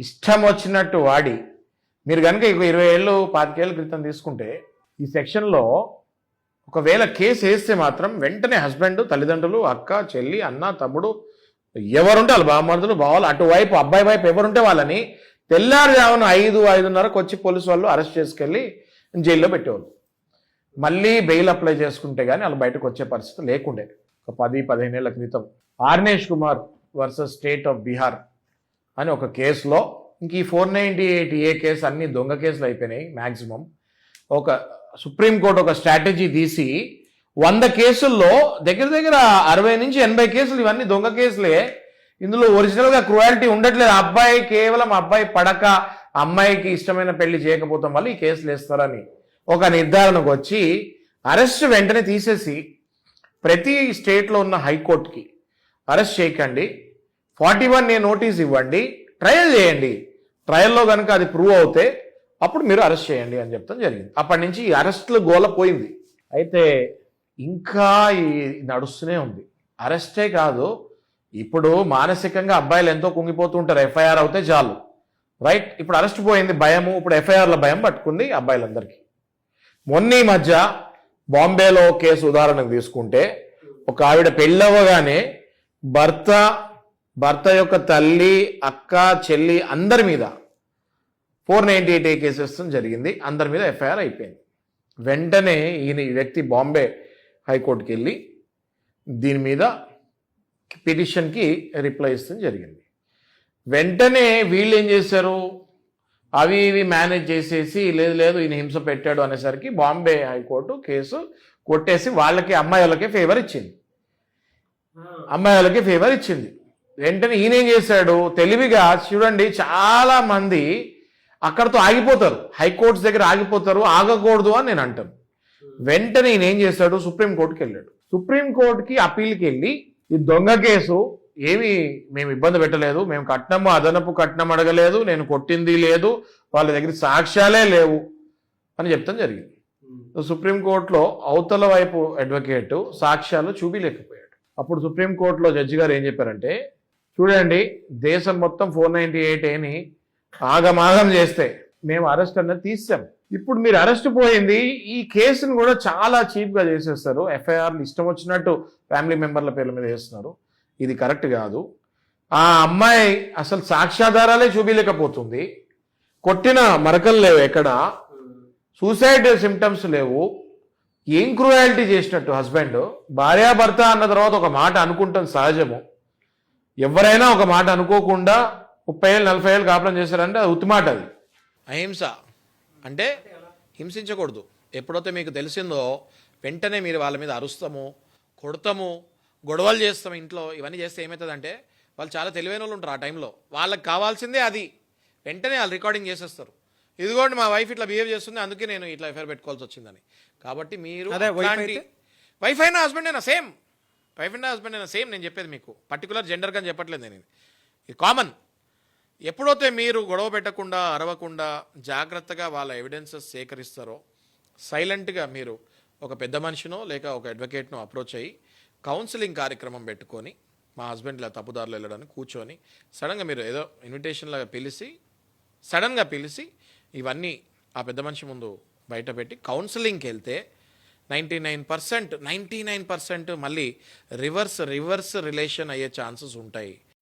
ఇష్టం వచ్చినట్టు వాడి. మీరు కనుక ఇరవై ఏళ్ళు పాతికేళ్ళ క్రితం తీసుకుంటే ఈ సెక్షన్లో ఒకవేళ కేసు వేస్తే మాత్రం వెంటనే హస్బెండ్ తల్లిదండ్రులు అక్క చెల్లి అన్న తమ్ముడు ఎవరుంటే వాళ్ళు బామర్దులు బావాలు అటువైపు అబ్బాయి వైపు ఎవరుంటే వాళ్ళని తెల్లారుజామున ఐదు ఐదున్నరకు వచ్చి పోలీసు వాళ్ళు అరెస్ట్ చేసుకెళ్ళి జైల్లో పెట్టేవాళ్ళు. మళ్ళీ బెయిల్ అప్లై చేసుకుంటే కానీ వాళ్ళు బయటకు వచ్చే పరిస్థితి లేకుండే. ఒక పది పదిహేను ఏళ్ళ క్రితం Arnesh Kumar versus state of Bihar అని ఒక కేసులో ఇంక ఈ four ninety eight A case అన్ని దొంగ కేసులు అయిపోయినాయి మ్యాక్సిమం ఒక సుప్రీంకోర్టు ఒక స్ట్రాటజీ తీసి వంద కేసుల్లో దగ్గర దగ్గర అరవై నుంచి ఎనభై కేసులు ఇవన్నీ దొంగ కేసులే. ఇందులో ఒరిజినల్గా క్రుయాలిటీ ఉండట్లేదు. అబ్బాయి కేవలం అబ్బాయి పడక అమ్మాయికి ఇష్టమైన పెళ్ళి చేయకపోవడం వల్ల ఈ కేసులు వేస్తారని ఒక నిర్ధారణకు వచ్చి అరెస్ట్ వెంటనే తీసేసి ప్రతి స్టేట్లో ఉన్న హైకోర్టుకి అరెస్ట్ చేయకండి. ఫార్టీ వన్ ఏ నోటీస్ ఇవ్వండి ట్రయల్ చేయండి. ట్రయల్లో కనుక అది ప్రూవ్ అవుతే అప్పుడు మీరు అరెస్ట్ చేయండి అని చెప్తాం జరిగింది. అప్పటి నుంచి ఈ అరెస్టులు గోల పోయింది. అయితే ఇంకా ఈ నడుస్తూనే ఉంది. అరెస్టే కాదు ఇప్పుడు మానసికంగా అబ్బాయిలు ఎంతో కుంగిపోతుంటారు. ఎఫ్ఐఆర్ అవుతే చాలు. రైట్? ఇప్పుడు అరెస్ట్ పోయింది భయము ఇప్పుడు ఎఫ్ఐఆర్ల భయం పట్టుకుంది అబ్బాయిలందరికీ. మొన్న ఈ మధ్య బాంబేలో కేసు ఉదాహరణకు తీసుకుంటే ఒక ఆవిడ పెళ్ళవగానే భర్త భర్త యొక్క తల్లి అక్క చెల్లి అందరి మీద four ninety eight A cases జరిగింది. అందరి మీద ఎఫ్ఐఆర్ అయిపోయింది. వెంటనే ఈయన ఈ వ్యక్తి బాంబే హైకోర్టుకి వెళ్ళి దీని మీద పిటిషన్కి రిప్లై ఇస్తుంది జరిగింది. వెంటనే వీళ్ళు ఏం చేశారు? అవి ఇవి మేనేజ్ చేసేసి లేదు లేదు ఈయన హింస పెట్టాడు అనేసరికి బాంబే హైకోర్టు కేసు కొట్టేసి వాళ్ళకి అమ్మాయిలకే ఫేవర్ ఇచ్చింది. అమ్మాయిలకి ఫేవర్ ఇచ్చింది. వెంటనే ఈయన ఏం చేశాడు? తెలివిగా చూడండి చాలా మంది అక్కడతో ఆగిపోతారు. హైకోర్ట్స్ దగ్గర ఆగిపోతారు ఆగకూడదు అని నేను అంటాను. వెంటనే ఈయన ఏం చేశాడు? సుప్రీంకోర్టుకి వెళ్ళాడు. సుప్రీంకోర్టుకి అప్పీల్కి వెళ్ళి ఈ దొంగ కేసు ఏమి మేము ఇబ్బంది పెట్టలేదు మేము కట్నము అదనపు కట్నం అడగలేదు నేను కొట్టింది లేదు వాళ్ళ దగ్గర సాక్ష్యాలే లేవు అని చెప్తాం జరిగింది. సుప్రీంకోర్టులో అవతల వైపు అడ్వకేట్ సాక్ష్యాలు చూపించలేకపోయాడు. అప్పుడు సుప్రీంకోర్టులో జడ్జి గారు ఏం చెప్పారంటే చూడండి దేశం మొత్తం ఫోర్ నైంటీ ఎయిట్ ఏని ఆగమాగం చేస్తే మేము అరెస్ట్ అన్నది తీసాం. ఇప్పుడు మీరు అరెస్ట్ పోయింది ఈ కేసును కూడా చాలా చీప్గా చేసేస్తారు. ఎఫ్ఐఆర్లు ఇష్టం వచ్చినట్టు ఫ్యామిలీ మెంబర్ల పేర్ల మీద వేస్తున్నారు ఇది కరెక్ట్ కాదు. ఆ అమ్మాయి అసలు సాక్ష్యాధారాలే చూపించలేకపోతుంది కొట్టిన మరకలు లేవు ఎక్కడ? సూసైడ్ సిమ్టమ్స్ లేవు. ఏం క్రూయాలిటీ చేసినట్టు హస్బెండ్ భార్యాభర్త అన్న తర్వాత ఒక మాట అనుకుంటాం సహజము. ఎవరైనా ఒక మాట అనుకోకుండా ముప్పై ఏళ్ళు నలభై ఏళ్ళు కాపురం చేశారంటే అది ఉత్తిమాట అది. అహింస అంటే హింసించకూడదు. ఎప్పుడైతే మీకు తెలిసిందో వెంటనే మీరు వాళ్ళ మీద అరుస్తాము కొడతాము గొడవలు చేస్తాం ఇంట్లో ఇవన్నీ చేస్తే ఏమవుతుందంటే వాళ్ళు చాలా తెలివైన వాళ్ళు ఉంటారు ఆ టైంలో. వాళ్ళకి కావాల్సిందే అది. వెంటనే వాళ్ళు రికార్డింగ్ చేసేస్తారు. ఇదిగోండి మా వైఫ్ ఇట్లా బిహేవ్ చేస్తుంది అందుకే నేను ఇట్లా ఎఫ్ఐఆర్ పెట్టుకోవాల్సి వచ్చిందని. కాబట్టి మీరు? వైఫ్ అయినా హస్బెండ్ అయినా సేమ్ వైఫ్ అండ్ హస్బెండ్ అయినా సేమ్ నేను చెప్పేది మీకు పర్టికులర్ జెండర్గా చెప్పట్లేదు నేను ఇది. కామన్ ఎప్పుడైతే మీరు గొడవ పెట్టకుండా అరవకుండా జాగ్రత్తగా వాళ్ళ ఎవిడెన్సెస్ సేకరిస్తారో సైలెంట్గా మీరు ఒక పెద్ద మనిషినో లేక ఒక అడ్వకేట్నో అప్రోచ్ అయ్యి కౌన్సిలింగ్ కార్యక్రమం పెట్టుకొని మా హస్బెండ్ ఇలా తప్పుదారులు వెళ్ళడానికి కూర్చొని సడన్గా మీరు ఏదో ఇన్విటేషన్లాగా పిలిచి సడన్గా పిలిచి ఇవన్నీ ఆ పెద్ద మనిషి ముందు బయట పెట్టి కౌన్సిలింగ్కి వెళ్తే ninety nine percent ninety nine percent మళ్ళీ రివర్స్ రివర్స్ రిలేషన్ అయ్యే ఛాన్సెస్ ఉంటాయి.